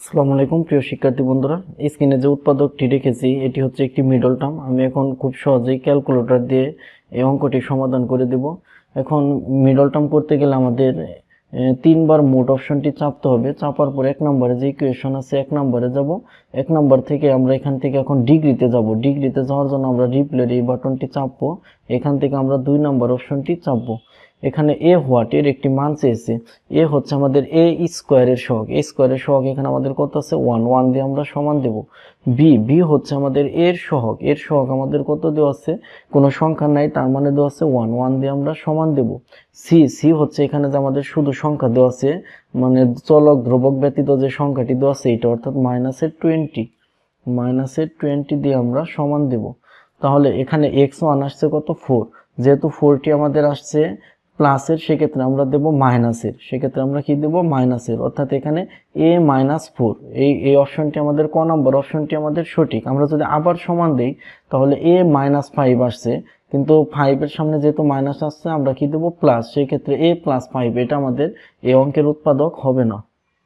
আসসালামু আলাইকুম, প্রিয় শিক্ষার্থী বন্ধুরা। স্ক্রিনে যে উৎপাদকটি রেখেছি, এটি হচ্ছে একটি মিডল টার্ম আমি এখন খুব সহজেই ক্যালকুলেটর দিয়ে এই অঙ্কটি সমাধান করে দেব। এখন মিডল টার্ম করতে গেলে আমাদের তিনবার মোট অপশনটি চাপতে হবে। চাপার পর এক নম্বরে যে ইকুয়েশন আছে, এক নম্বরে যাব। এক নম্বর থেকে আমরা এখান থেকে এখন ডিগ্রিতে যাব। ডিগ্রিতে যাওয়ার জন্য আমরা রিপ্লের এই বাটনটি চাপবো। এখান থেকে আমরা দুই নম্বর অপশনটি চাপবো। এখানে এ হোয়াট এর একটি মান চেয়েছে। এ হচ্ছে আমাদের এ স্কোয়ারের সহগ। এ স্কোয়ারের সহগ এখানে আমাদের কত আছে? ওয়ান ওয়ান দিয়ে আমরা সমান দেব। বি বি হচ্ছে আমাদের এর সহগ। এর সহগ আমাদের কত দেওয়া আছে? কোনো সংখ্যা নাই, তার মানে দেওয়া আছে ওয়ান ওয়ান দিয়ে আমরা সমান দেব। সি সি হচ্ছে এখানে যে আমাদের শুধু সংখ্যা দেওয়া আছে মানে চলক ধ্রুবক ব্যতীত যে সংখ্যাটি দেওয়া আছে, এটা অর্থাৎ মাইনাসের টোয়েন্টি মাইনাসের টোয়েন্টি দিয়ে আমরা সমান দেব। তাহলে এখানে এক্স ওয়ান আসছে কত? ফোর যেহেতু ফোরটি আমাদের আসছে প্লাসের সেক্ষেত্রে আমরা দেব মাইনাসের। সেক্ষেত্রে আমরা কি দেব? মাইনাসের। অর্থাৎ এখানে এ মাইনাস ফোর এই এই অপশনটি আমাদের ক নম্বর? অপশনটি আমাদের সঠিক। আমরা যদি আবার সমান দিই, তাহলে এ মাইনাস ফাইভ আসছে। কিন্তু ফাইভের সামনে যেহেতু মাইনাস আসছে, আমরা কি দেবো? প্লাস সেক্ষেত্রে এ প্লাস ফাইভ এটা আমাদের এ অঙ্কের উৎপাদক হবে না।